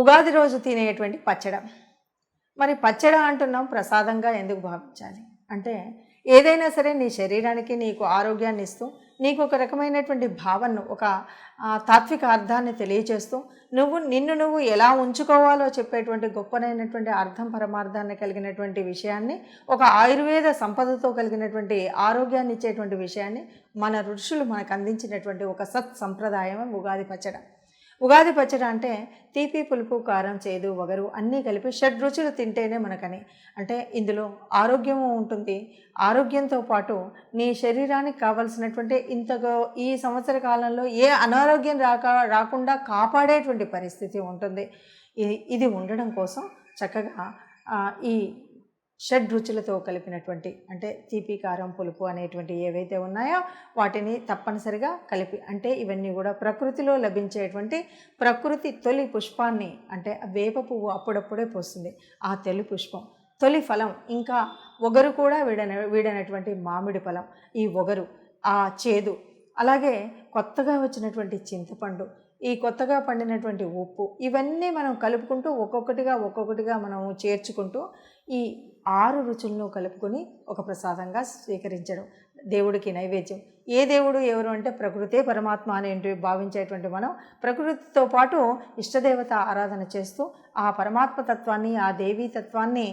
ఉగాది రోజు తినేటువంటి పచ్చడ. మరి పచ్చడ అంటున్నాం ప్రసాదంగా ఎందుకు భావించాలి? అంటే ఏదైనా సరే నీ శరీరానికి నీకు ఆరోగ్యాన్ని ఇస్తూ నీకు ఒక రకమైనటువంటి భావనను ఒక తాత్విక అర్థాన్ని తెలియచేస్తూ నువ్వు నిన్ను నువ్వు ఎలా ఉంచుకోవాలో చెప్పేటువంటి గొప్పనైనటువంటి అర్థం పరమార్థాన్ని కలిగినటువంటి విషయాన్ని ఒక ఆయుర్వేద సంపదతో కలిగినటువంటి ఆరోగ్యాన్ని ఇచ్చేటువంటి విషయాన్ని మన ఋషులు మనకు అందించినటువంటి ఒక సత్ సంప్రదాయం ఉగాది పచ్చడ. ఉగాది పచ్చడి అంటే తీపి పులుపు కారం చేదు వగరు అన్నీ కలిపి షడ్ రుచులు తింటేనే మనకని. అంటే ఇందులో ఆరోగ్యము ఉంటుంది. ఆరోగ్యంతో పాటు నీ శరీరానికి కావలసినటువంటి ఇంతగా ఈ సంవత్సర కాలంలో ఏ అనారోగ్యం రాక రాకుండా కాపాడేటువంటి పరిస్థితి ఉంటుంది. ఇది ఇది ఉండడం కోసం చక్కగా ఈ షడ్ రుచులతో కలిపినటువంటి అంటే తీపి కారం పులుపు అనేటువంటి ఏవైతే ఉన్నాయో వాటిని తప్పనిసరిగా కలిపి అంటే ఇవన్నీ కూడా ప్రకృతిలో లభించేటువంటి ప్రకృతి తొలి పుష్పాన్ని అంటే వేప పువ్వు అప్పుడప్పుడే పోస్తుంది. ఆ తొలి పుష్పం తొలి ఫలం ఇంకా ఒగరు కూడా వీడన వీడనటువంటి మామిడి ఫలం ఈ ఒగరు ఆ చేదు అలాగే కొత్తగా వచ్చినటువంటి చింతపండు ఈ కొత్తగా పండినటువంటి ఉప్పు ఇవన్నీ మనం కలుపుకుంటూ ఒక్కొక్కటిగా ఒక్కొక్కటిగా మనం చేర్చుకుంటూ ఈ ఆరు రుచులను కలుపుకొని ఒక ప్రసాదంగా స్వీకరించడం దేవుడికి నైవేద్యం. ఏ దేవుడు ఎవరు అంటే ప్రకృతే పరమాత్మ అనేటి భావించేటువంటి మనం ప్రకృతితో పాటు ఇష్టదేవత ఆరాధన చేస్తూ ఆ పరమాత్మ తత్వాన్ని ఆ దేవీ తత్వాన్ని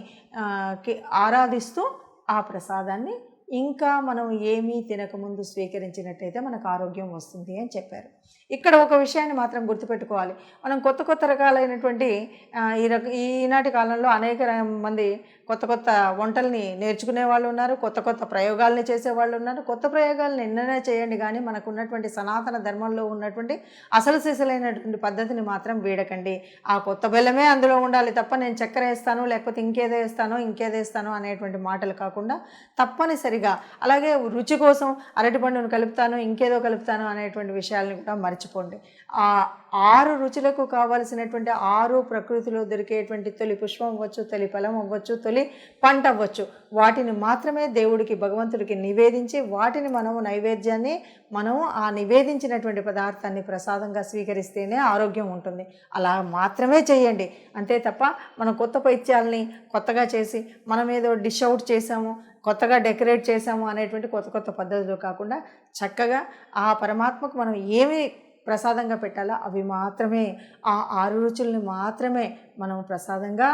ఆరాధిస్తూ ఆ ప్రసాదాన్ని ఇంకా మనం ఏమీ తినకముందు స్వీకరించినట్టయితే మనకు ఆరోగ్యం వస్తుంది అని చెప్పారు. ఇక్కడ ఒక విషయాన్ని మాత్రం గుర్తుపెట్టుకోవాలి. మనం కొత్త కొత్త రకాలైనటువంటి ఈ రక ఈనాటి కాలంలో అనేక మంది కొత్త కొత్త వంటల్ని నేర్చుకునే వాళ్ళు ఉన్నారు కొత్త కొత్త ప్రయోగాల్ని చేసే వాళ్ళు ఉన్నారు. కొత్త ప్రయోగాలను ఎన్నైనా చేయండి కానీ మనకు ఉన్నటువంటి సనాతన ధర్మంలో ఉన్నటువంటి అసలు సిసలైనటువంటి పద్ధతిని మాత్రం వీడకండి. ఆ కొత్త బెల్లమే అందులో ఉండాలి తప్ప నేను చక్కెర వేస్తాను లేకపోతే ఇంకేదో వేస్తాను ఇంకేదో వేస్తాను అనేటువంటి మాటలు కాకుండా తప్పనిసరిగా అలాగే రుచి కోసం అరటిపండును కలుపుతాను ఇంకేదో కలుపుతాను అనేటువంటి విషయాలను కూడా మర్చిపోండి. ఆ ఆరు రుచులకు కావలసినటువంటి ఆరు ప్రకృతిలో దొరికేటువంటి తొలి పుష్పం అవ్వచ్చు తొలి ఫలం అవ్వచ్చు తొలి పంట అవ్వచ్చు. వాటిని మాత్రమే దేవుడికి భగవంతుడికి నివేదించి వాటిని మనము నైవేద్యాన్ని మనము ఆ నివేదించినటువంటి పదార్థాన్ని ప్రసాదంగా స్వీకరిస్తేనే ఆరోగ్యం ఉంటుంది. అలా మాత్రమే చేయండి. అంతే తప్ప మనం కొత్త పైత్యాలని కొత్తగా చేసి మనం ఏదో డిష్ అవుట్ చేసాము కొత్తగా డెకరేట్ చేసాము అనేటువంటి కొత్త కొత్త పద్ధతులు కాకుండా చక్కగా ఆ పరమాత్మకు మనం ఏమి ప్రసాదంగా పెట్టాలో అవి మాత్రమే ఆ ఆరు రుచుల్ని మాత్రమే మనం ప్రసాదంగా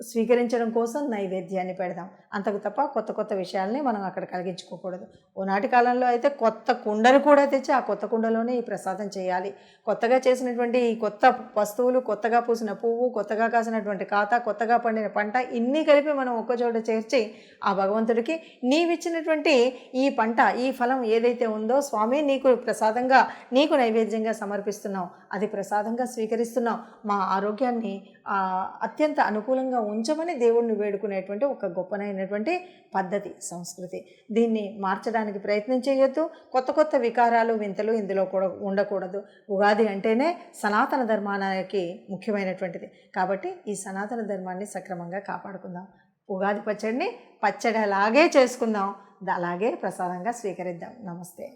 స్వీకరించడం కోసం నైవేద్యాన్ని పెడదాం. అంతకు తప్ప కొత్త కొత్త విషయాల్ని మనం అక్కడ కలిగించుకోకూడదు. ఓనాటి కాలంలో అయితే కొత్త కుండను కూడా తెచ్చి ఆ కొత్త కుండలోనే ఈ ప్రసాదం చేయాలి. కొత్తగా చేసినటువంటి ఈ కొత్త వస్తువులు కొత్తగా పూసిన పువ్వు కొత్తగా కాసినటువంటి కాత కొత్తగా పండిన పంట ఇన్ని కలిపి మనం ఒక్కచోట చేర్చి ఆ భగవంతుడికి నీవిచ్చినటువంటి ఈ పంట ఈ ఫలం ఏదైతే ఉందో స్వామి నీకు ప్రసాదంగా నీకు నైవేద్యంగా సమర్పిస్తున్నావు. అది ప్రసాదంగా స్వీకరిస్తున్నావు. మా ఆరోగ్యాన్ని అత్యంత అనుకూలంగా ఉంచమని దేవుణ్ణి వేడుకునేటువంటి ఒక గొప్పనైనటువంటి పద్ధతి సంస్కృతి. దీన్ని మార్చడానికి ప్రయత్నం చేయొద్దు. కొత్త కొత్త వికారాలు వింతలు ఇందులో కూడా ఉండకూడదు. ఉగాది అంటేనే సనాతన ధర్మానికి ముఖ్యమైనటువంటిది. కాబట్టి ఈ సనాతన ధర్మాన్ని సక్రమంగా కాపాడుకుందాం. ఉగాది పచ్చడిని పచ్చడి అలాగే చేసుకుందాం. అలాగే ప్రసాదంగా స్వీకరిద్దాం. నమస్తే.